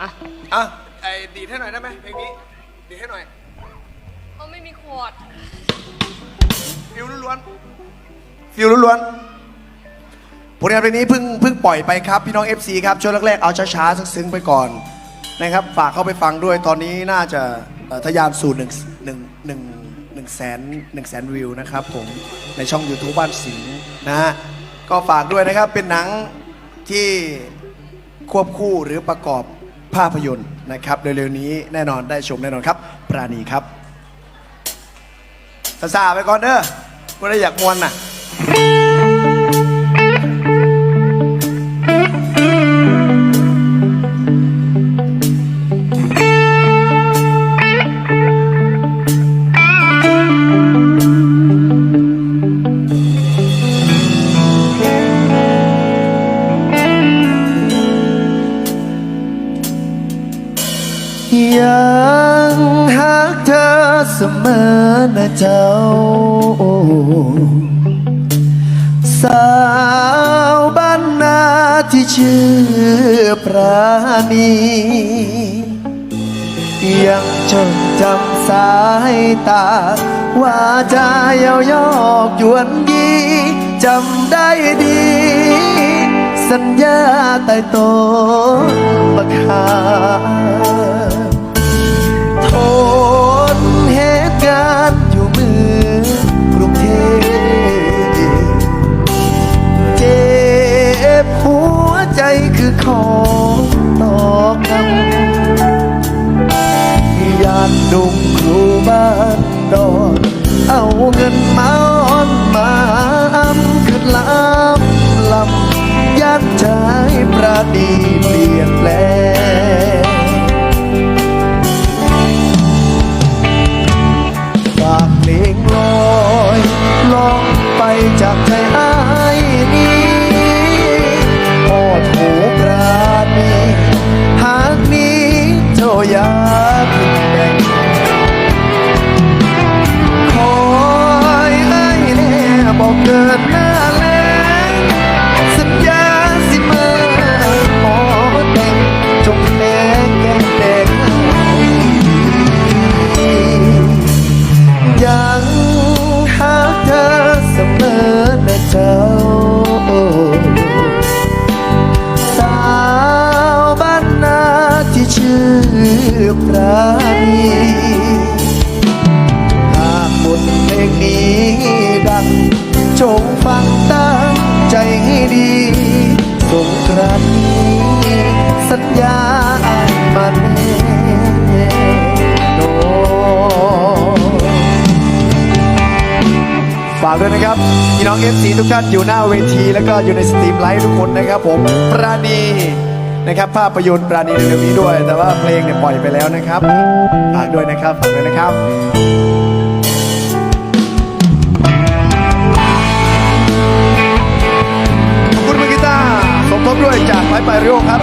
อะอะไอ้ดีดให้หน่อยได้ไหมเพลงนี้ดีดให้หน่อยเขาไม่มีคอร์ดฟิวล้วนๆฟิวล้วนๆผลงานเพลงนี้เพิ่งเพิ่งปล่อยไปครับ พี่น้อง FC ครับช่วงแรกๆเอาช้าๆซึ้งๆไปก่อนนะครับ ฝากเข้าไปฟังด้วยตอนนี้น่าจะเอ่อทะยานสู่หนึ่งหนึ่งหนึ่งหนึ่งแสนหนึ่งแสนวิวนะครับผมในช่อง YouTube บ้านสิงห์นะฮะก็ฝากด้วยนะครับเป็นหนังที่ ควบคู่หรือประกอบ ภาพยนตร์นะครับเร็วๆนี้แน่นอนได้ชมแน่นอนครับ ปราณีครับซาซาไปก่อนเด้อไม่ได้อยากมวนน่ะ ยังหักเธอเสมอนะเจ้า สาวบ้านนาที่ชื่อปราณียังจดจำสายตา ว่าจะเยาวยอกยวนยีจำได้ดี สัญญาใต้โต๊ะบักหา ตอกกำยานดุงครูบ้านดอนเอาเงินมาอ้อนมาอ้ำขึ้นลา ปราณีหากบทเพลงนี้ดังจงฟังตั้งใจให้ดีสงกรานต์นี้สัญญามันแน่นอนฝากด้วยนะครับ พี่น้อง FC ทุกท่านอยู่หน้าเวที แล้วก็อยู่ในสตรีมไลฟ์ทุกคนนะครับผม ปราณี นะครับ ภาพประยนตร์ปราณีเร็วนี้ด้วย แต่ว่าเพลงเนี่ยปล่อยไปแล้วนะครับฝากด้วยนะครับฝากด้วยนะครับขอบคุณมือกีตาสมทบด้วยจากไม้ไปเริโอครับ